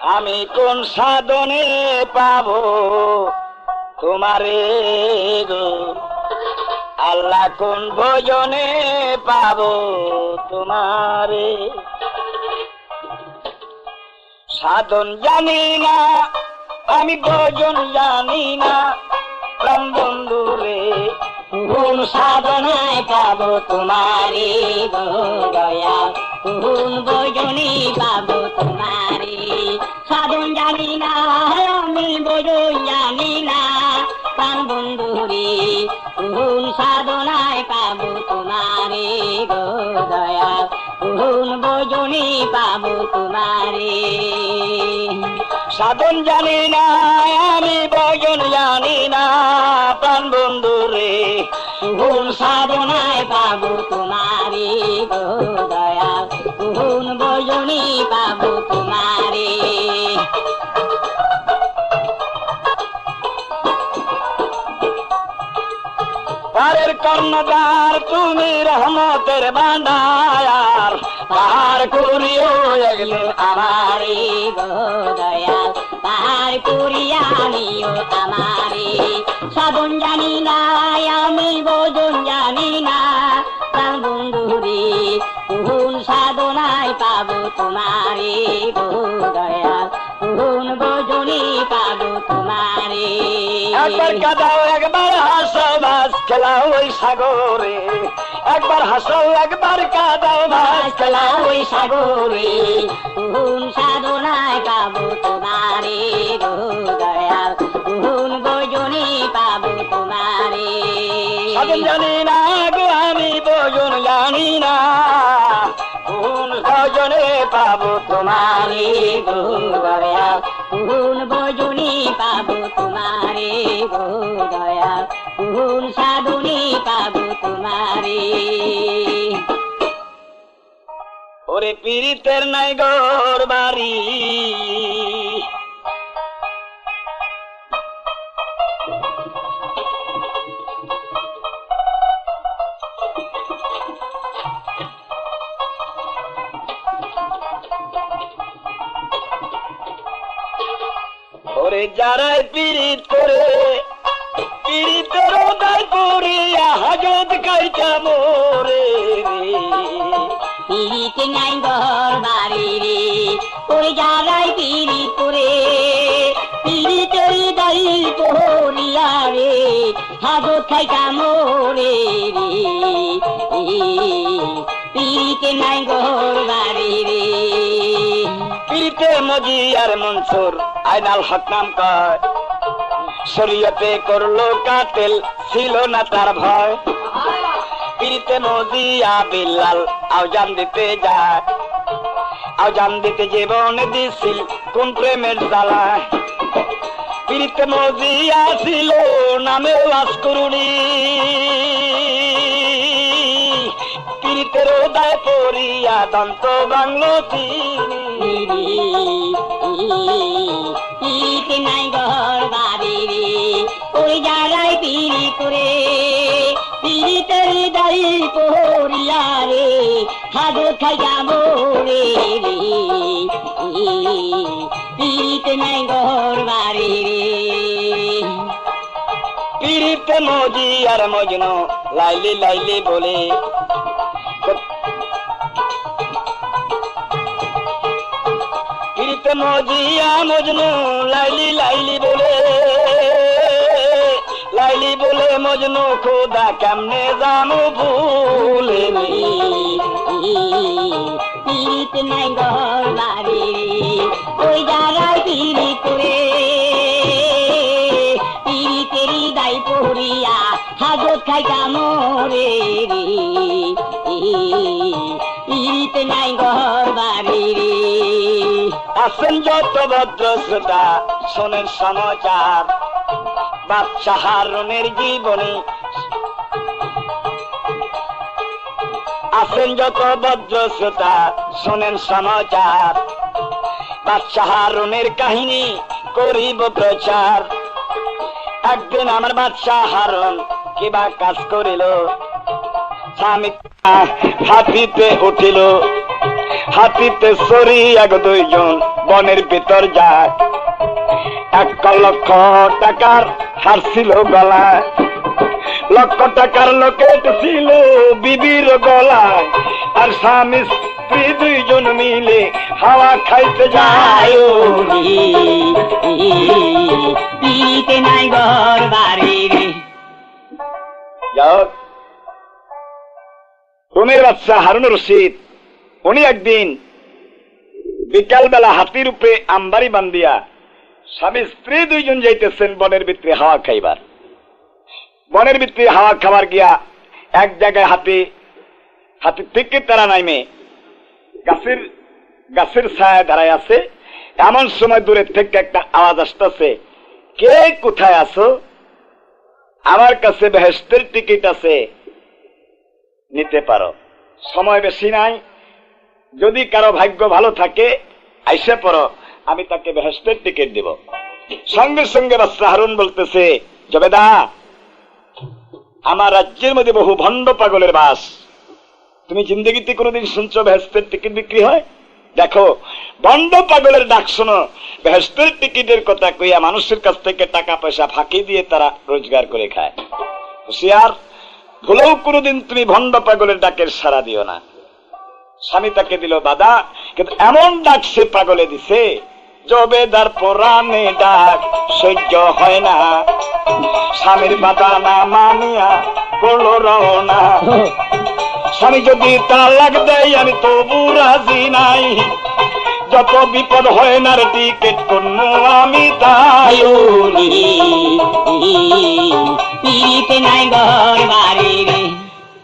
আমি কোন সাধনে পাব? তোমারে গো। আল্লাহ কোন ভোজনে পাব? তোমারে। সাধন জানি না, আমি ভোজন জানি না। বন্ধু রে, কোন সাধনায় পাব? তোমারে গো দয়া। কোন বজনি পাবো? তোমারে জানি আমি বজন প্রাণ সাধনায় পাবো তোমারে গো দয়া। কোন বজনি তোমারে। সাধন জানি না আমি ভজন জানি না প্রাণ বন্ধু রে কোন সাধনায় পাবো তোমারে পারের কর্ণধার, তুমি রহমতের বান্ডার পার করিও এগলে আমার আমারে গো দয়া পার করিয়া নিও আমারে সাবন জানি না, আমি বোজন জানি না। প্রাণ বন্ধু রে কোন সাধনায় পাবো তোমারে গো কোন বোজনি পাবো তোমারে। একবার কাদাও একবার হাসো মাছ খেলাও ওই সাগরে। একবার হাসো একবার কাদাও মাছ খেলাও ওই সাগরে। কোন সাধনায় পাবো তোমারে গো দয়া কোন বজনে পাবো তোমারে। সাধন জানি না গো আমি ভজন জানি না। তোমারে গো দয়া। কোন বজনে পাবো তোমারে গো দয়া। কোন সাধনে পাবো তোমারে। ওরে পীড়িতের নাই গর বাড়ি ওরে যারাই পীড়িত করে, পীড়িতের দায় করিয়া হাজত কাইটা মোরে পিড়িতে নাই ঘর বাড়ি রে, ওই জায়গায় পিড়ি করে পিড়িতে দাই তোরিয়া রে, হাজত খাই কামরে রে। পিড়িতে নাই ঘর বাড়ি রে। পীড়িতে মজি আর মনসুর? আইনাল হক নাম কয়। শরীয়তে করল কাতেল, ছিল না তার ভয়। পীড়িতে মজি আবিল্লাল আওজান দিতে যায়। আওজান দিতে জীবন দিছিল, কোন প্রেমের জ্বালায়। পীড়িতে মজি আসিল নামে লাশ করুণী পীড়িতের দায় পড়িয়া দন্ত বাংলো চিনি পিড়িতে নাই ঘর বাড়ি ওই জায়গায় পিড়ি করে পিড়িতের দাই পড়িয়া রে হাজত খাই যাব রে। পিড়িতে নাই ঘর বাড়ি রে। পীড়িতে মজি আর মজনু, লাইলি লাইলি বলে। পীড়িতে মজি আর মজনু, লাইলি লাইলি বলে। লাইলি বলে, মজনু, খোদা কেমনে জানো ভুলে রে পিড়িত নাই ঘর বাড়ি ওই জায়গায় পিড়ি করে পিড়িতেরই দায় পড়িয়া হাজত খাই কামরে রে। আছেন যত ভদ্র শ্রোতা শোনেন সমাচার। বাচ্চা হারুনের জীবনী। আছেন যত ভদ্র শ্রোতা শোনেন সমাচার। বাচ্চা হারুনের কাহিনী করিব প্রচার। একদিন আমার বাচ্চা হারুন কিবা কাজ করিল। স্বামী হাতিতে উঠিল। হাতিতে সরি এক দুইজন বনের ভিতর যায়। এক লক্ষ টাকার হার ছিল গলায়। লক্ষ টাকার লোকেট ছিল বিবির গলায়। আর স্বামী স্ত্রী দুইজন মিলে হাওয়া খাইতে যায়। নাই ঘর বাড়ি বাচ্চা হারুন রশিদ উনি একদিন বিকালবেলা হাতির উপরে আম্বারি বান্দিয়া স্বামী স্ত্রী দুইজন যাইতেছেন বনের ভিতরে হাওয়া খাইবার। বনের ভিতরে হাওয়া খাবার গিয়া এক জায়গায় হাতি হাতি থেকে তারা নাইমে গাছের গাছের ছায়া দাঁড়ায় আছে। এমন সময় দূরে থেকে একটা আওয়াজ আসতেছে, কে কোথায় আছো? আমার কাছে বেহেস্তের টিকিট আছে। নিতে পারো। সময় বেশি নাই। যদি কারও ভাগ্য ভালো থাকে, আইসে পড়ো, আমি তাকে বেহেস্তের টিকিট দিব। সঙ্গে সঙ্গে বাচ্চা হারুন বলতেছে, জবেদা, আমার রাজ্যের মধ্যে বহু ভণ্ড পাগলের বাস। তুমি জিন্দগিতে কোনোদিন শুনছো বেহেস্তের টিকিট বিক্রি হয়? দেখো, ভণ্ড পাগলের ডাক শোনো। বেহেস্তের টিকিটের কথা কইয়া মানুষের কাছ থেকে টাকা পয়সা ফাঁকি দিয়ে তারা রোজগার করে খায়। হুশিয়ার, ভুলেও কোনোদিন তুমি ভণ্ড পাগলের ডাকের সারা দিও না। স্বামী তাকে দিল বাধা কিন্তু এমন ডাক সে পাগলে দিছে জবেদার পোরানে ডাক, সহ্য হয় না। স্বামীর বাধা না মানিয়া করল রওনা স্বামী যদি তালাক দেয়, আমি তবু রাজি নাই। যত বিপদ হয় না রে টিকিট কোন আমি তাই নাই ঘর বাড়ি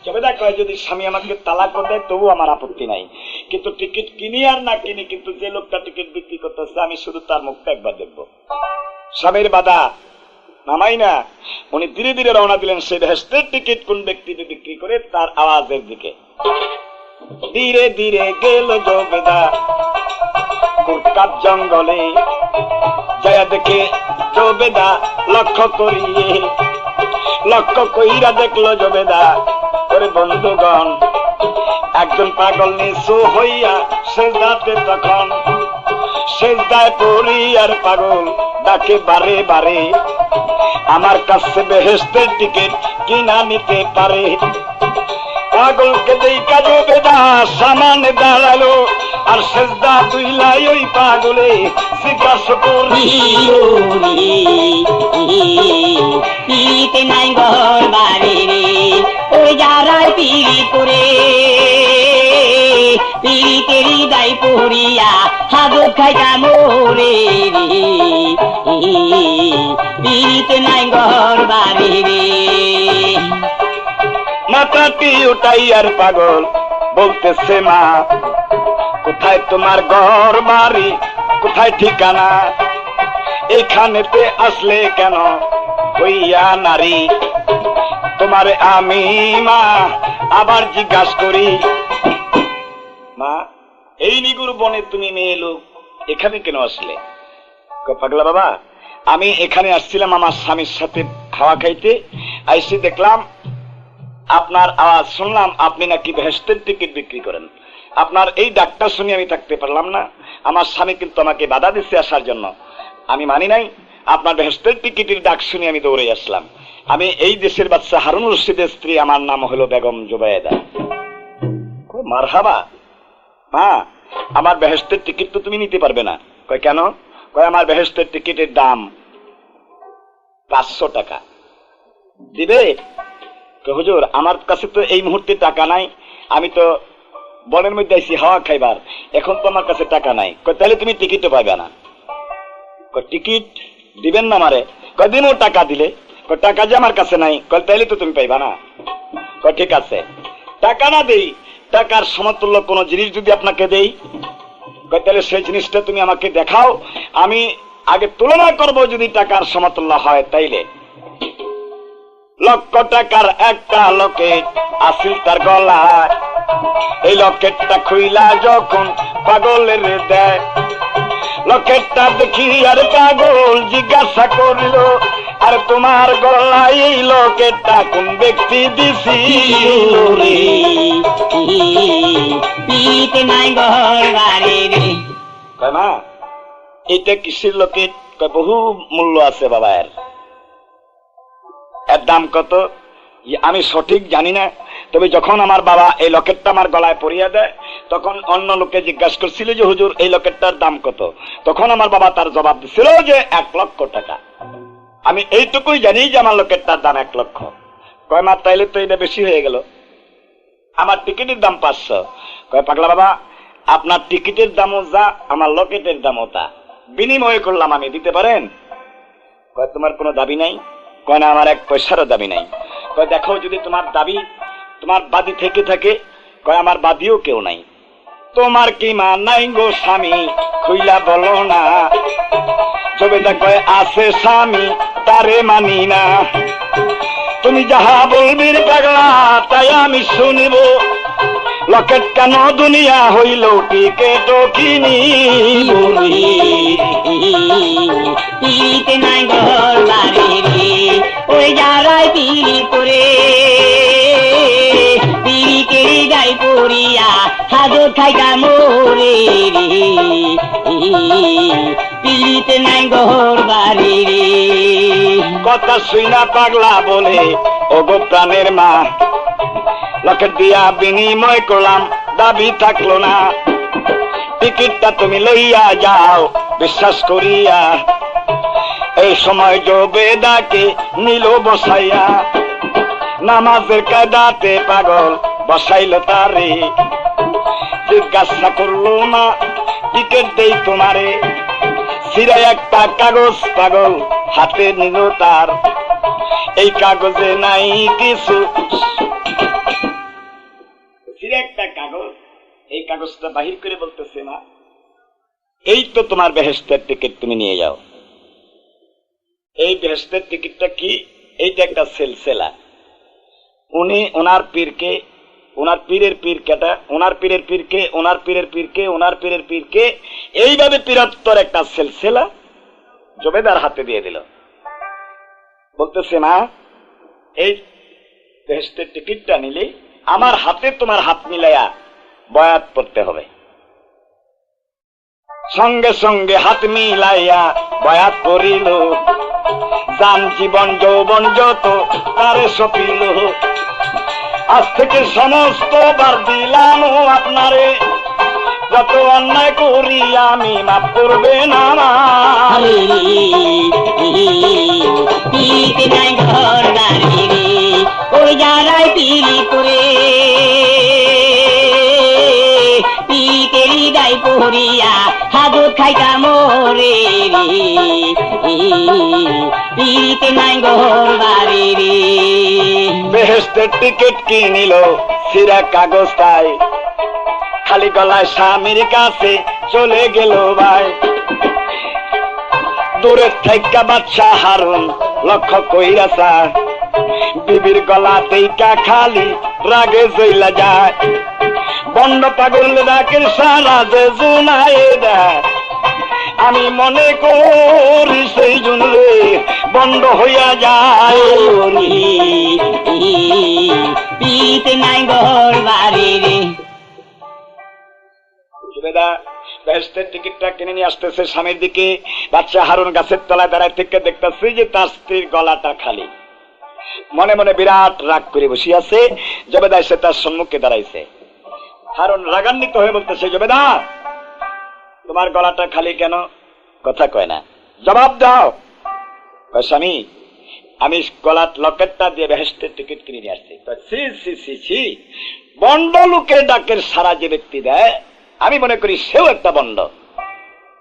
জবেদা কয় যদি স্বামী আমাকে তালাক দেয় তবু আমার আপত্তি নাই। কিন্তু টিকিট কিনি আর না কিনি, কিন্তু যে লোকটা টিকিট বিক্রি করতেছে, আমি শুধু তার মুখটা একবার দেখব। স্বামীর বাধা নামাই না। উনি ধীরে ধীরে রওনা দিলেন সেই ভেস্টের টিকিট কোন ব্যক্তি বিক্রি করে, তার আওয়াজের দিকে। ধীরে ধীরে গেল জবেদা। কুটকার জঙ্গলে। জয়া দেখে জবেদা লক্ষ্য করিয়ে লক্ষ্য কইরা দেখল জবেদা ওরে বন্ধুগণ একজন পাগল নিচু হইয়া সেজদাতে তখন সেজদায় পড়ি আর পাগল ডাকে বারে বারে আমার কাছে বেহেস্তের টিকিট কিনা নিতে পারে পাগলকে দেই কাজে বেদা সামানে দাঁড়াল আর সেজদা তুইলাই ওই পাগলে জিজ্ঞাসা করি পিতে নাই ঘর বাড়ি ওই যারাই পিড়ি করে পিড়িতে হৃদয় পড়িয়া হাগত খাইটা মোরে পিড়িতে নাই ঘর বাড়ি রে মাথাটি উঠাই আর পাগল, বলতেছে মা, কোথায় তোমার ঘর বাড়ি, কোথায় ঠিকানা? এখানেতে আসলে কেন হইয়া নারী? তোমার আমি মা, আবার জিজ্ঞাসা করি। মা, এই নিগুর বনে তুমি মেয়ে লোক, এখানে কেন আসলে? পাগলা বাবা, আমি এখানে আসছিলাম আমার স্বামীর সাথে খাওয়া খাইতে। আইসি দেখলাম, আপনার আওয়াজ শুনলাম, আপনি নাকি ভেস্তের টিকিট বিক্রি করেন। আপনার এই ডাকটা শুনে আমি থাকতে পারলাম না। আমার স্বামী কিন্তু আমাকে বাধা দিচ্ছে আসার জন্য। আমি মানি নাই, আপনার ভেস্তের টিকিটের ডাক শুনে আমি দৌড়ে আসলাম। আমি এই দেশের বাচ্চা হারুন রশিদের স্ত্রী, আমার নাম হলো বেগম জুবায়েদা। মারহাবা। মা, আমার বেহেস্তের টিকিট তো তুমি নিতে পারবে না। কয়, কেন? কয়, আমার বেহেস্তের টিকিটের দাম পাঁচশো টাকা। দিবে? হুজুর, আমার কাছে তো এই মুহূর্তে টাকা নাই। আমি তো বনের মধ্যে আইসি হাওয়া খাইবার। এখন তো আমার কাছে টাকা নাই। তাহলে তুমি টিকিটও পাবে না। টিকিট দিবেন না মারে কদিন ও টাকা দিলে। টাকা যে আমার কাছে নাই। কয়, তাহলে তো তুমি পাইবা না। ঠিক আছে। টাকা না দেই টাকার সমতুল্য কোন জিনিস যদি আপনাকে দেই তাহলে সেই জিনিসটা তুমি আমাকে দেখাও। আমি আগে তুলনা করব যদি টাকার সমতুল্য হয় তাইলে। লক্ষ টাকার একটা লকেট আসিল তার গলায়। এই লকেটটা খুইলা যখন পাগলের দেয়। লকেটটা দেখি আর পাগল জিজ্ঞাসা করল আর তোমার গলায় এই লকেটটা কোন ব্যক্তি দিছি মা এটা কিসের লকেট বহু মূল্য আছে বাবা এর। দাম কত? আমি সঠিক জানি না। তবে যখন আমার বাবা এই লকেটটা আমার গলায় পরিয়ে দেয়, তখন অন্য লোকে জিজ্ঞাসা করছিল যে, হুজুর, এই লকেটটার দাম কত? তখন আমার বাবা তার জবাব দিছিল যে, এক লক্ষ টাকা। আমি এইটুকুই জানি যে, আমার লকেটটার দাম এক লক্ষ। কয়, মা, তাইলে তো এটা বেশি হয়ে গেল। আমার টিকিটের দাম পাঁচশো। কয়, পাগলা বাবা, আপনার টিকিটের দামও যা, আমার লকেটের দামও তা। বিনিময় করলাম আমি, দিতে পারেন? কয়, তোমার কোনো দাবি নাই? কয়, না, আমার এক পয়সারও দাবি নাই। কয়, দেখো, যদি তোমার দাবি তোমার বাদী থেকে থাকে। কয়, আমার বাদীও কেউ নাই। তোমার কি মা নাই গো স্বামী? খুইলা বলো না। জবেদা কয়, আছে স্বামী, তারে মানি না। তুমি যাহা বলবি পাগলা, তাই আমি শুনিব। লকেট কেন দুনিয়া হইল টিকেট কিনি নাই ঘর বাড়ি ওই যারাই পিড়ি করে পড়িয়া হাজত খাইকা মোরে রে। পিড়িতে নাই ঘর বাড়ি রে। কথা শুই না পাগলা বলে ও গো প্রাণের মা। লকেট দিয়া বিনিময় করলাম, দাবি থাকল না। টিকিটটা তুমি লইয়া যাও, বিশ্বাস করিয়া। এই সময় জবেদাকে নিল বসাইয়া, নামাজের কায়দাতে পাগল। বসাইল তারে। জিজ্ঞাসা করল, মা, টিকিট দেই তোমারে। সিরে একটা কাগজ পাগল হাতে নিল তার। এই কাগজে নাই কিছু। একটা কাগজ, এই কাগজটা বাহির করে বলতেছে না এই তো তোমার বেহেস্তের টিকিট তুমি নিয়ে যাও। এই বেহেস্তের টিকিটটা কি? এইটা একটা সেলসেলা। উনি ওনার পীরকে ওনার পীরের পীর কেটা, ওনার পীরের পীরকে ওনার পীরের পীরকে ওনার পীরের পীরকে এইভাবে পীরত্তর একটা সেলসেলা জবেদার হাতে দিয়ে দিল। বলতেছে না এই বেহেস্তের টিকিটটা নিলে, আমার হাতে তোমার হাত মিলাইয়া বয়াত পড়তে হবে। সঙ্গে সঙ্গে হাত মিলাইয়া বয়াত করিল যান জীবন যৌবন যত, তারে সপিল। আজ থেকে সমস্ত বার দিলাম আপনারে। যত অন্যায় করি আমি মাফ করবে না ঘর ওই পিড়ি করে হৃদয় পড়িয়া হাজত খাইকা মোরে পিড়িতে নাই ঘর বাড়ি রে। বেহেস্তের টিকিট কিনিল সিরা কাগজটাই খালি গলায় স্বামীর কাছে চলে গেল ভাই। দূরের থেকে বাচ্চা হারুন, লক্ষ্য কইরাছা বিবির গলা তেইকা খালি রাগে জইলা যায়। বন্ড পাগল রাকের সারা যে জুনায় আমি মনে করি সেই জন্য বন্ধ হইয়া যায় নাই ঘর বাড়ি সুবেদা বেহেস্তের টিকিটটা কিনে নিয়ে আসতেছে স্বামীর দিকে। বাচ্চা হারুন গাছের তলায় দাঁড়ায় থেকে দেখতেছি যে তার স্ত্রীর গলাটা খালি। মনে মনে বিরাট রাগ করে বসিয়াছে। জবেদা সে তার সম্মুখে দাঁড়াইছে। হারুন রাগান্বিত হয়ে বলতেছে জবেদা তোমার গলাটা খালি কেন? কথা কয় না। জবাব দাও। স্বামী আমি গলার লকেটটা দিয়ে বেহেস্তের টিকিট কিনে নিয়ে আসছি। ছি ছি ছি ছি বন্ড লোকের ডাকের সারা যে ব্যক্তি দেয় আমি মনে করি সেও একটা বন্ড।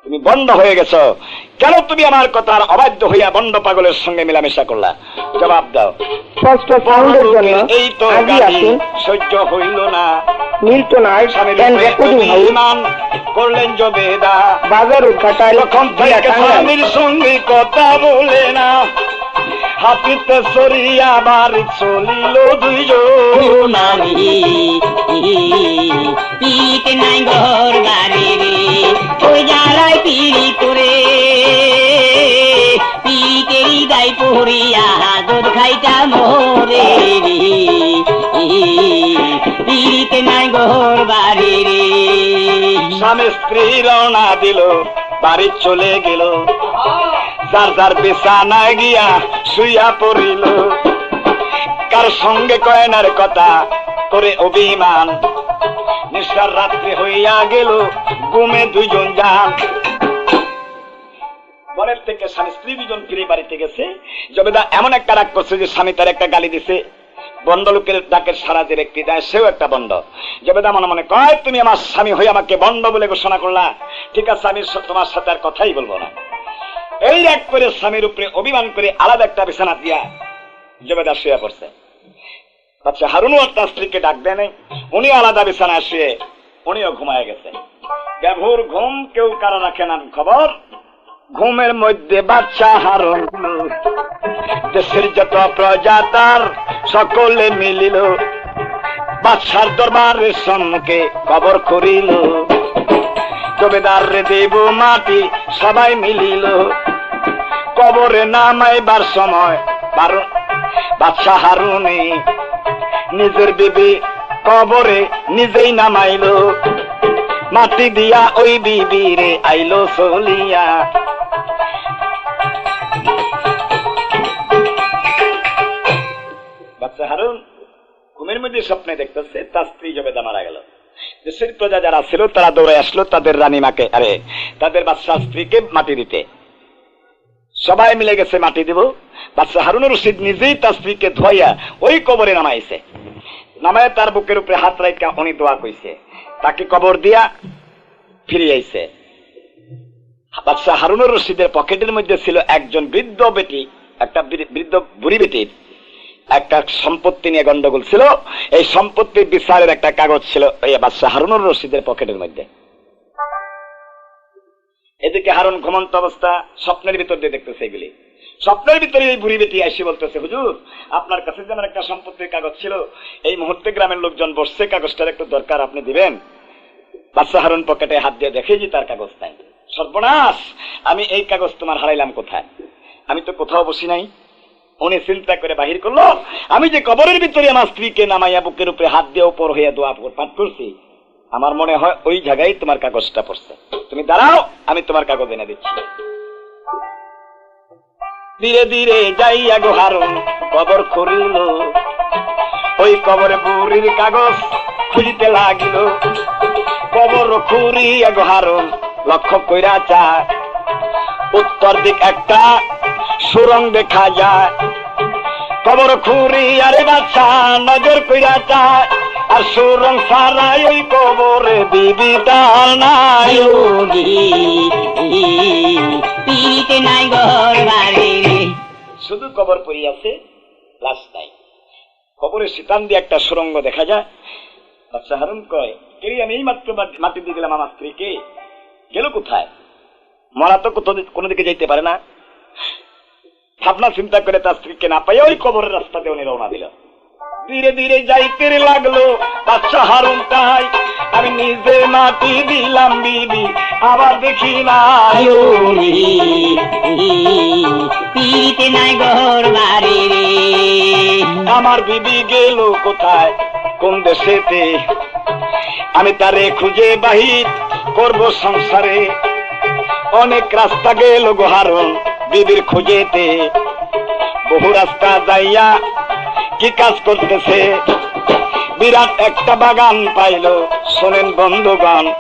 তুমি বন্ড হয়ে গেছো। কেন তুমি আমার কথার অবাধ্য হইয়া বন্ড পাগলের সঙ্গে মেলামেশা করলা? জবাব দাও। এই তো সহ্য হইল না। Milton art and recording house করলেন জবেদা বাজার উদ্ঘাটায় তখন থেকে স্বামীর সঙ্গে কথা বলে না। হাতিতে সরিয়া বাড়ি চলিল দুইজন। নারী পিড়িতে নাই ঘর বাড়ি রে। ওই যারাই পিড়ি করে। পিড়িতে হৃদয় করিয়া দুধ খাইটা মোরে রে। পিড়িতে নাই ঘর বাড়ি রে। স্বামী স্ত্রী রওনা দিল, বাড়ি চলে গেল। যার যার বিছানায় গিয়া শুইয়া পড়িল। কার সঙ্গে কয়নার কথা, করে অভিমান। নিঃশ্বার রাত্রি হইয়া গেল, ঘুমে দুইজন যান। পরের থেকে স্বামী স্ত্রী দুজন ফিরে বাড়িতে গেছে। জবেদা এমন একটা রাগ করছে যে স্বামী তার একটা গালি দিছে। বন্ড লোকের ডাকের সারা যে ব্যক্তি দেয় সেও একটা বন্ড জবেদা মনে মনে কয়, তুমি আমার স্বামী হয়ে আমাকে বন্ড বলে ঘোষণা করলা। ঠিক আছে, আমি তোমার সাথে আর কথাই বলব না। এই রাগ করে স্বামীর উপরে অভিমান করে আলাদা একটা বিছানা দিয়া জবেদা শুয়ে পড়ছে। আচ্ছা হারুনও আর তার স্ত্রীকে ডাক দেয় নাই। উনিও আলাদা বিছানায় শুয়ে, উনিও ঘুমায় গেছে। ব্যভুর ঘুম কেউ কারও রাখে না, খবর। ঘুমের মধ্যে বাচ্চা হারণ দেশের যত প্রজা তার সকলে মিলিল বাচ্চার দরবারের সম্মুখে কবর করিল। জবেদার রে দেব মাটি সবাই মিলিল। কবরে নামাইবার সময় বাচ্চা হারুনে নিজের বিবি কবরে নিজেই নামাইলো। মাটি দিয়া ওই বিবি রে আইলো চলিয়া। বাচ্চা হারুন ঘুমের মধ্যে স্বপ্নে দেখতেছে, তার স্ত্রী জবেদা মারা গেল। দেশের প্রজা যারা ছিল, তারা দৌড়ে আসলো তাদের রানীমাকে আরে, তাদের বাচ্চা স্ত্রীকে মাটি দিতে। সবাই মিলে গেছে মাটি দিব। বাচ্চা হারুন রশিদ নিজেই তার স্ত্রীকে ধোয়া ওই কবরে নামাইছে। নামায় তার বুকের উপরে হাত রাইকা উনি দোয়া কইছে। তাকে কবর দিয়া ফিরে আইছে বাদশাহ হারুনুর রশিদের পকেটের মধ্যে ছিল একজন বৃদ্ধ বেটি, একটা বৃদ্ধ বুড়ি বেটির। একটা সম্পত্তি নিয়ে গন্ডগোল ছিল। এই সম্পত্তির বিচারের একটা কাগজ ছিল এই বাদশাহ হারুনুর রশিদের পকেটের মধ্যে। এদিকে হারুন ঘুমন্ত অবস্থা, স্বপ্নের ভিতর দিয়ে দেখতেছে এগুলি। স্বপ্নের ভিতরে এই বুড়ি বেটি এসে বলতেছে, হুজুর, আপনার কাছে যেমন একটা সম্পত্তির কাগজ ছিল, এই মুহূর্তে গ্রামের লোকজন বসছে, কাগজটার একটু দরকার, আপনি দিবেন? বাচ্চা হারুন পকেটে হাত দিয়ে দেখে যে তার কাগজ নাই। সর্বনাশ! আমি এই কাগজ তোমার হারাইলাম কোথায়? আমি তো কোথাও বসি নাই। উনি চিন্তা করে বাহির করল। আমি যে কবরের ভিতরে আমার স্ত্রীকে নামাইয়া বুকের উপরে হাত দিয়ে উপর হইয়া দোয়া পাঠ করছি, আমার মনে হয় ওই জায়গায় তোমার কাগজটা পড়ছে। তুমি দাঁড়াও, আমি তোমার কাগজ এনে দিচ্ছি। ধীরে ধীরে যাইয়া গো হারুন, কবর করিল ওই কবরে বুড়ির কাগজ খুঁজিতে লাগিল। কবর খুঁড়িয়া গো হারুন, লক্ষ্য কইরা চায় উত্তর দিক একটা সুরং দেখা যায়। কবর খুঁড়ি আরে বাচ্চা নজর কইরা চায় আর সুরং সারাই ওই কবরে বিবি তার নাই। পিড়িতে নাই ঘর বাড়ি শুধু কবর পড়িয়াছে লাশ নাই। কবরের শীতান দিয়ে একটা সুরঙ্গ দেখা যায়। বাচ্চা হারুন কয় কেরি আমি এই মাত্র মাটি দিয়ে গেলাম আমার স্ত্রীকে। গেল কোথায়? মরা তো কোনো দিকে যাইতে পারে না। ভাবনা চিন্তা করে তার স্ত্রীকে না পাই ওই কবরের রাস্তাতে উনি রওনা দিল। ধীরে ধীরে যাইতে লাগল বাচ্চা হারুন তাই আমি নিজে মাটি দিলাম বিবি আবার দেখি নাই ঘর বাড়ি রে। আমার বিবি গেল কোথায়? কোন দেশেতে? আমি তারে খুঁজে বাহির করব সংসারে। অনেক রাস্তা গেল গোহারণ বিবির খুঁজেতে বহু রাস্তা যাইয়া কি কাজ করতেছে? বিরাট একটা বাগান পাইল, শোনেন বন্ধুগণ।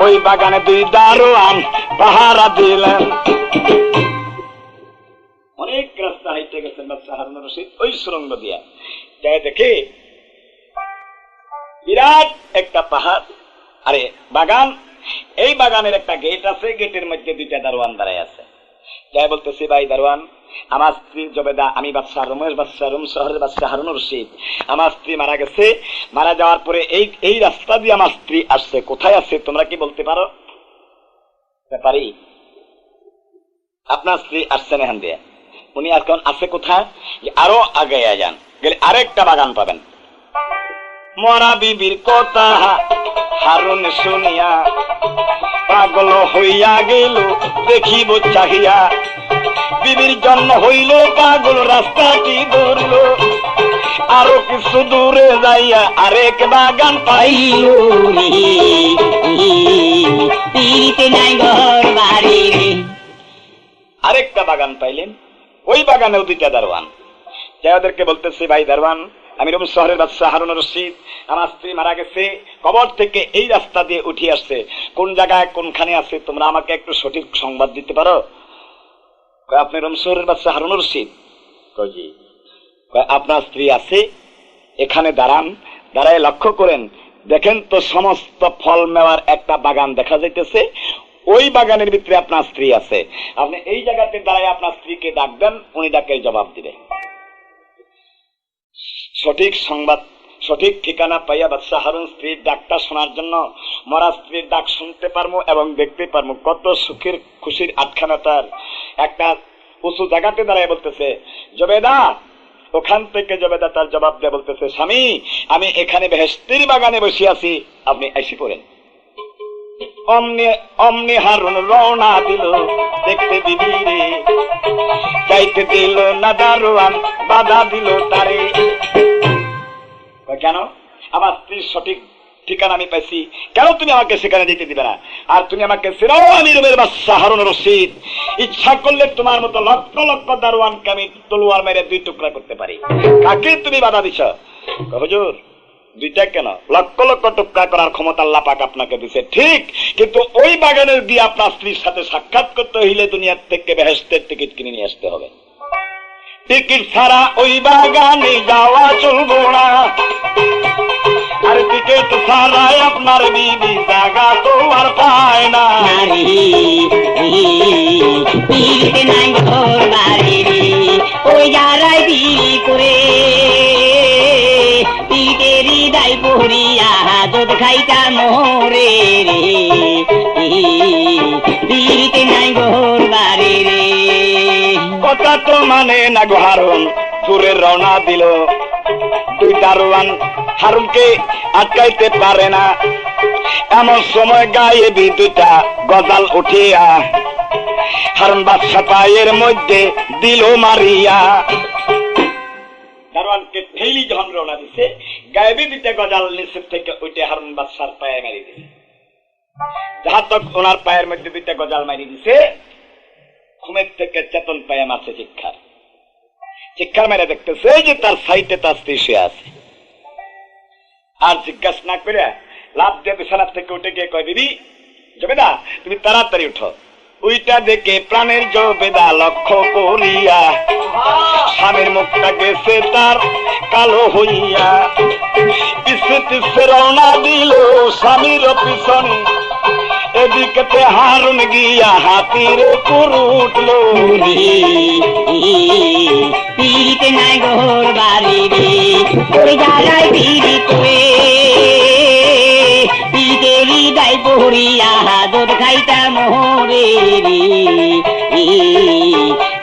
ওই বাগানে দুই দারোয়ান পাহারা দিলেন। অনেক রাস্তা হাইটে গেছেন বাচ্চা হারুন রশিদ, ওই সুরঙ্গ দিয়া। যাই দেখে। বিরাট একটা পাহাড়। আরে, বাগান। এই বাগানের একটা গেট আছে, গেটের মধ্যে দুইটা দারোয়ান দাঁড়ায় আছে। যাই বলতেছি ভাই দারোয়ান, আমার স্ত্রী জবেদা, আমি বাদশা রমেশ বাদশা, রুম শহরের বাদশা হারুন রশিদ। আমার স্ত্রী মারা গেছে। মারা যাওয়ার পরে এই এই রাস্তা দিয়ে আমার স্ত্রী আসছে। কোথায় আছে তোমরা কি বলতে পারো? পারি আপনার স্ত্রী আসছেন এখান দিয়ে। উনি এখন আছে কোথায়? আরও আগে যান। গেলে আরেকটা বাগান পাবেন। মরা বিবির কথা হারুন শুনিয়া পাগল হইয়া গেল দেখিব চাহিয়া। বিবির জন্য হইল পাগল রাস্তাটি ধরল। আরও কিছু দূরে যাইয়া আরেক বাগান পাইল। আরেকটা বাগান পাইলেন। ওই বাগানেও দুইটা দারোয়ান। যাই ওদেরকে বলতেছি ভাই দারোয়ান আমি রুম শহরের বাদশাহ হারুন রশিদ আমার স্ত্রী মারা গেছে। কবর থেকে এই রাস্তা দিয়ে উঠে আসছে। কোন জায়গায় কোনখানে আছে তোমরা আমাকে একটু সঠিক সংবাদ দিতে পারো? আপনি শহরের বাদশাহ হারুন রশিদ? কয়, আপনার স্ত্রী আছে? এখানে দাঁড়ান। দাঁড়ায় লক্ষ্য করেন দেখেন তো সমস্ত ফল মেওয়ার একটা বাগান দেখা যাইতেছে। ওই বাগানের ভিতরে আপনার স্ত্রী আছে। আপনি এই জায়গাতে দাঁড়ায় আপনার স্ত্রীকে ডাকবেন উনি ডাকে জবাব দিবে। সঠিক সংবাদ, সঠিক ঠিকানা পাইয়া বাদশাহ হারুন স্ত্রীর ডাকটা শোনার জন্য মরা স্ত্রীর ডাক শুনতে পারব এবং দেখতে পারব কত সুখের, খুশির আটখানা তার। একটা উঁচু জায়গাতে দাঁড়ায় বলতেছে, জবেদা! ওখান থেকে জবেদা তার জবাব দিয়ে বলতেছে, স্বামী, আমি এখানে বেহেস্তির বাগানে বসে আছি, আপনি এসে পড়েন। অমনি অমনি হারুন রওনা দিল, দেখতে দিদি রে যাইতে দিল না দারোয়ান, বাধা দিল তারে। কেন? আমার স্ত্রীর সঠিক ঠিকানা আমি পাইছি। কেন তুমি আমাকে সেখানে দিতে দিবে না? আর তুমি আমাকে রশিদ। ইচ্ছা করলে তোমার মতো লক্ষ লক্ষ দারোয়ানকে আমি তলোয়ার মেরে দুই টুকরা করতে পারি। কাকে তুমি বাধা দিছ? হুজুর, দুইটা কেন? লক্ষ লক্ষ টুকরা করার ক্ষমতা আল্লাহ পাক আপনাকে দিছে। ঠিক, কিন্তু ওই বাগানের দিয়ে আপনার স্ত্রীর সাথে সাক্ষাৎ করতে হইলে দুনিয়ার থেকে বেহেস্তের টিকিট কিনে নিয়ে আসতে হবে। টিকিট ছাড়া ওই বাগানে যাওয়া চলবো না। আর টিকিট ছাড়াই আপনার বিবি জায়গা তো আর পায় না। নাই ঘর বাড়ি, ওই যারাই বিড়ি করে। পিড়িতে হৃদয় পড়িয়া দুধ খাইতা মোরে রে পিড়িতে নাই ঘর বাড়ি রে কথা তো মানে না গো হারুন? চুরের রওনা দিল। দুই দারোয়ান হারুনকে আটকাইতে পারে না। এমন সময় গায়ে বি দুইটা গজাল উঠিয়া। হারুন বাদশা পায়ের মধ্যে দিল মারিয়া। দারোয়ানকে ঠেলি যখন রওনা দিছে গায়েবি দুইটা গজাল নিচের থেকে উঠে হারুন বাদশার পায়ে মারি দিছে। যাহা তক ওনার পায়ের মধ্যে দুইটা গজাল মারি দিছে ঘুমের থেকে চেতন পায়াম আছে শিক্ষার। শিক্ষার মেরে দেখতেছে যে তার সাইটে তার স্ত্রী সে আছে। আর জিজ্ঞাসা না করে লাভ দিয়ে বিছানার থেকে উঠে গিয়ে কয় দিদি জবেদা তুমি তাড়াতাড়ি উঠো। উইটা দেখে প্রাণের জবেদা লক্ষ্য করিয়া। স্বামীর মুখটা গেছে তার কালো হইয়া। পিছে পিছে রওনা দিল স্বামীর পিছনে। এদিকে হারুন গিয়া হাতির উঠল পিড়িতে নাই ঘর বাড়ি রে ওই পিড়িতে। হৃদয় পড়িয়া দুধ খাইতা মোরে রে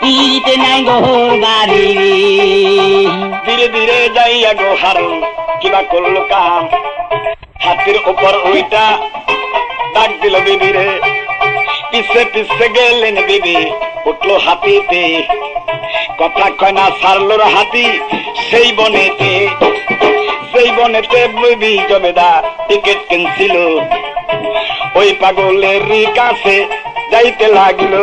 পিড়িতে নাই ঘর বাড়ি ধীরে ধীরে যাইয়া গো হারুন কিবা করল কাম হাতির উপর ওইটা ডাক দিল বিবিরে। পিছে পিছে গেলেন বিবি, উঠল হাতিতে। কথা কয় না, সারলো হাতি, সেই বনেতে। সেই বনেতে বিবি জমেদা টিকিট কিনছিল। ওই পাগলের কাছে যাইতে লাগল।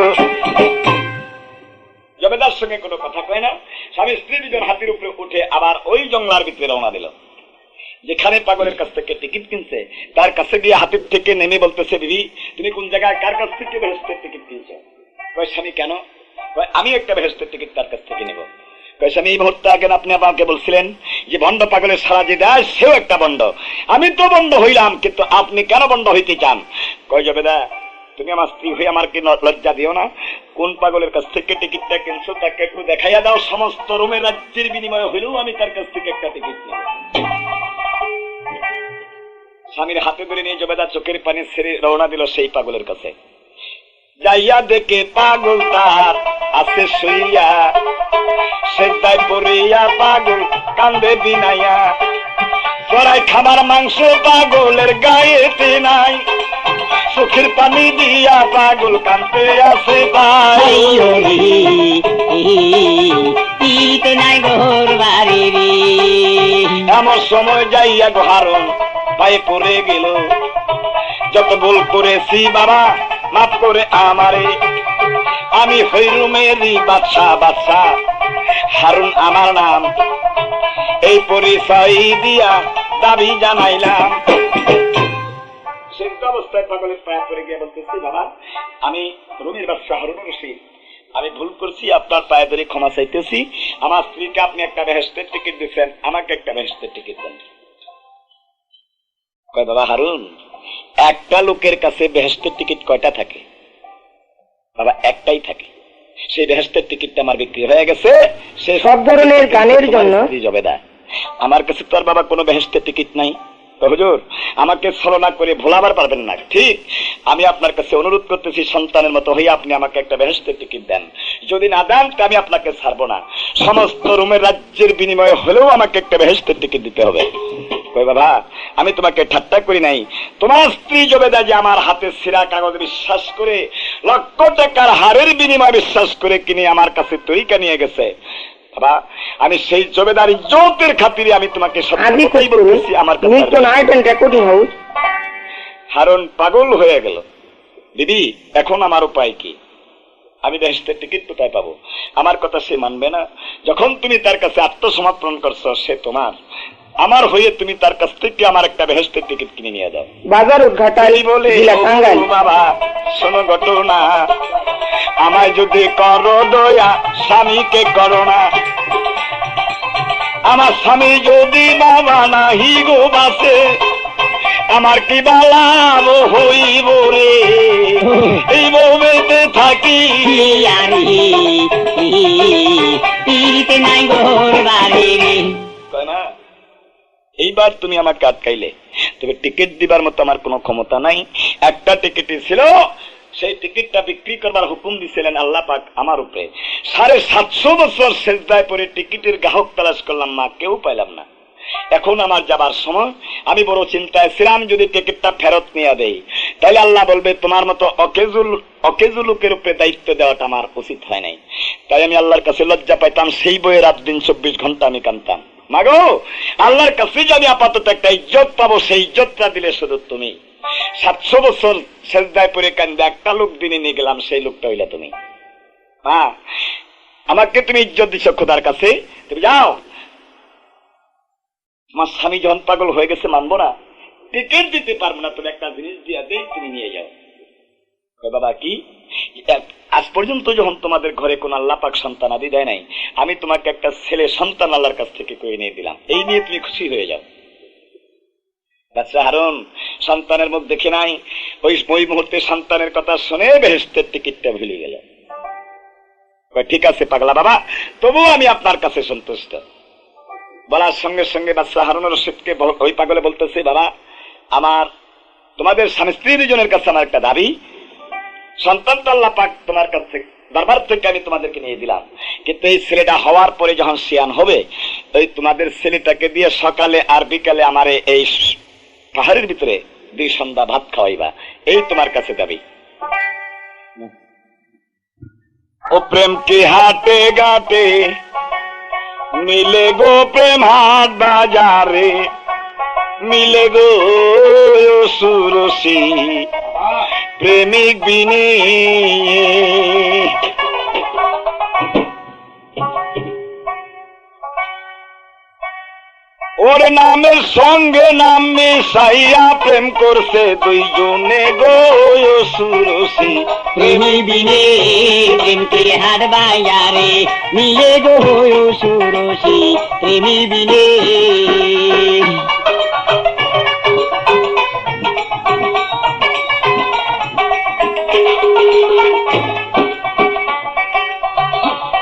জমেদার সঙ্গে কোনো কথা কয় না। স্বামী স্ত্রী দুজন হাতির উপরে উঠে আবার ওই জঙ্গলার ভিতরে রওনা দিল। যেখানে পাগলের কাছ থেকে টিকিট কিনছে, তার কাছে গিয়ে হাতির থেকে নেমে বলতেছে দিদি তুমি কোন জায়গায় কার কাছ থেকে বেহেস্তের টিকিট কিনছো? স্বামী, কেন? আমি একটা বেহেস্তের টিকিট তার কাছ থেকে নেব। স্বামী এই মুহূর্তে আগে আপনি আমাকে বলছিলেন যে বন্ড পাগলের সারা যে দেয়, সেও একটা বন্ড। আমি তো বন্ড হইলাম, কিন্তু আপনি কেন বন্ড হইতে চান? কয় যাবে দা, তুমি আমার স্ত্রী হয়ে আমার কি লজ্জা দিও না? কোন পাগলের কাছ থেকে টিকিটটা কিনছো, তাকে একটু দেখাইয়া দাও। সমস্ত রাজ্যের বিনিময়ে হইলেও আমি তার কাছ থেকে একটা টিকিট স্বামীর হাতে ধরে নিয়ে জবেদা চোখের পানি ছেড়ে রওনা দিল সেই পাগলের কাছে। যাইয়া দেখে পাগল তার আছে শুইয়া সেদায় পড়িয়া পাগল কান্দে বিনাইয়া। চড়াই খাবার মাংস পাগলের গায়েতে নাই চোখের পানি দিয়া পাগল কানতে আছে নাই ঘর বাড়ি এমন সময় যাইয়া গহারণ পায়ে পড়ে গেল। যত ভুল করেছি বাবা মাফ করে আমারে। আমি হৈরুমেরই বাদশা বাদশা হারুন, আমার নাম। এই পরিচয় দিয়া দাবি জানাইলাম। অবস্থায় পাগলের পায়ে গিয়ে বলতেছি, বাবা, আমি রুমের হারুন রশিদ। আমি ভুল করছি, আপনার পায়ে ধরে ক্ষমা চাইতেছি। আমার স্ত্রীকে আপনি একটা বেহেস্তের টিকিট দিচ্ছেন আমাকে একটা বেহেস্তের টিকিট দেন। বাবা হারুন, একটা লোকের কাছে বেহেস্তের টিকিট কয়টা থাকে? বাবা একটাই থাকে। সেই বেহেস্তের টিকিটটা আমার বিক্রি হয়ে গেছে। সে সব ধরনের গানের জন্য। জবেদা আমার কাছে তো আর বাবা কোনো বেহেস্তের টিকিট নাই। হুজুর, আমাকে ছলনা করে ভোলাবার পারবেন না। ঠিক, আমি আপনার কাছে অনুরোধ করতেছি, সন্তানের মতো হয়ে আপনি আমাকে একটা বেহেস্তের টিকিট দেন। যদি না দেন আমি আপনাকে ছাড়বো না। সমস্ত রুমের রাজ্যের বিনিময়ে হলেও আমাকে একটা বেহেস্তের টিকিট দিতে হবে। বাবা, আমি তোমাকে ঠাট্টা করি নাই। তোমার স্ত্রী জবেদা যে আমার হাতে সিরা কাগজ বিশ্বাস করে, লক্ষ টাকার হারের বিনিময়ে বিশ্বাস করে কিনে আমার কাছে তরিকা নিয়ে গেছে বাবা আমি সেই জবেদার ইজ্জতের খাতিরে আমি তোমাকে সত্য বলতেছি আমার হাউস হারন পাগল হয়ে গেল। দিদি এখন আমার উপায় কি? আমি বেহেস্তের টিকিট কোথায় পাবো? আমার কথা সে মানবে না। যখন তুমি তার কাছে আত্মসমর্পণ করছ সে তোমার। আমার হয়ে তুমি তার কাছ থেকে আমার একটা বেহেস্তের টিকিট কিনে নিয়ে দাও বাজার উদ্ঘাটন বলে বাবা শোনো ঘটনা। আমায় যদি করো দয়া স্বামীকে করো না। আমার স্বামী যদি বাবা নাহি গো বাসে আমার কি বালাম হইব রে? এই বউবেতে থাকি। নাই ঘর বাড়ি এইবার তুমি আমাকে আটকাইলে। তবে টিকিট দিবার মতো আমার কোনো ক্ষমতা নাই। একটা টিকিটই ছিল সেই টিকিটটা বিক্রি করবার হুকুম দিছিলেন আল্লাহ পাক আমার উপরে। সাড়ে সাতশো বছর শেষদায় পরে টিকিটের গ্রাহক তালাশ করলাম, মা, কেউ পাইলাম না। এখন আমার যাবার সময়। আমি বড় চিন্তায় ছিলাম, যদি টিকিটটা ফেরত নিয়ে দেই। তাহলে আল্লাহ বলবে, তোমার মতো অকেজুল অকেজু লোকের উপরে দায়িত্ব দেওয়াটা আমার উচিত হয় নাই। তাই আমি আল্লাহর কাছে লজ্জা পাইতাম, সেই বইয়ের রাত দিন চব্বিশ ঘণ্টা আমি কানতাম। মাগো, আল্লাহর কাছে যে আমি আপাতত একটা ইজ্জত পাবো, সেই ইজ্জতটা দিলে শুধু তুমি। সাতশো বছর সেজদায় পরে কান্দে একটা লোক দিনে নিয়ে গেলাম, সেই লোকটা হইলা তুমি। হ্যাঁ আমাকে তুমি ইজ্জত দিছ খোদার কাছে, তুমি যাও। আমার স্বামী যখন পাগল হয়ে গেছে, মানবো না। টিকিট দিতে পারব না, তুমি একটা জিনিস দিয়া দেই তুমি নিয়ে যাও। বাবা, কি? আজ পর্যন্ত যখন তোমাদের ঘরে কোন আল্লাহ পাক সন্তান আদি দেয় নাই, আমি তোমাকে একটা ছেলে সন্তান আল্লাহর কাছ থেকে করে নিয়ে দিলাম। এই নিয়ে তুমি খুশি হয়ে যাও। বাচ্চা হারুন সন্তানের মুখ দেখে নাই। ওই ওই মুহূর্তে সন্তানের কথা শুনে বেহেস্তের টিকিটটা ভুলে গেল। ঠিক আছে পাগলা বাবা, তবুও আমি আপনার কাছে সন্তুষ্ট। বলার সঙ্গে সঙ্গে বাচ্চা হারুন রশিদকে ওই পাগলে বলতেছে, বাবা, আমার, তোমাদের স্বামী স্ত্রী দুজনের কাছে আমার একটা দাবি। সন্তান তো আল্লাহ পাক তোমার কাছে, দরবার থেকে আমি তোমাদেরকে নিয়ে দিলাম। কিন্তু এই ছেলেটা হওয়ার পরে যখন সিয়ান হবে, ওই তোমাদের ছেলেটাকে দিয়ে সকালে আর বিকালে আমার এই পাহাড়ের ভিতরে দুই সন্ধ্যা ভাত খাওয়াইবা। এই তোমার কাছে দাবি। ও প্রেম কি হাটে গাটে মিলে গো প্রেম হাট বাজারে, মিলে গো সুরসী, প্রেমিক বিনে ওর নামের সঙ্গে নাম মিশাইয়া প্রেম করছে দুইজনে গো সুরসী। প্রেমী বিনে প্রেমকে হার বাজারে মিলে গো সুরসী। প্রেমী বিনে।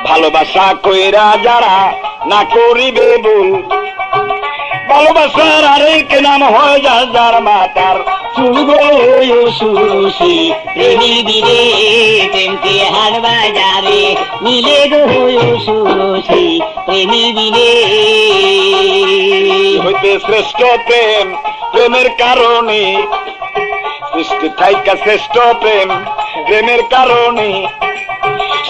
ভালোবাসা কইরা যারা না করিবে বল ভালোবাসার আরেক নাম হয় যা যার মাতার। সুরসী প্রেমী বিনে প্রেমকে হার বাজারে। মিলে গো প্রেমী বিনে হইতে শ্রেষ্ঠ প্রেম, প্রেমের কারণে। সৃষ্টি থাইকা শ্রেষ্ঠ প্রেম, প্রেমের কারণে।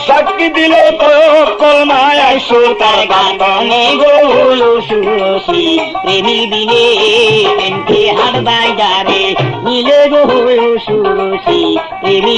সাক্ষী দিল তো কলমায় সুতার তার গানে গোলো সুরসি। প্রেমী প্রেমকে হার বাজারে, মিলে প্রেমী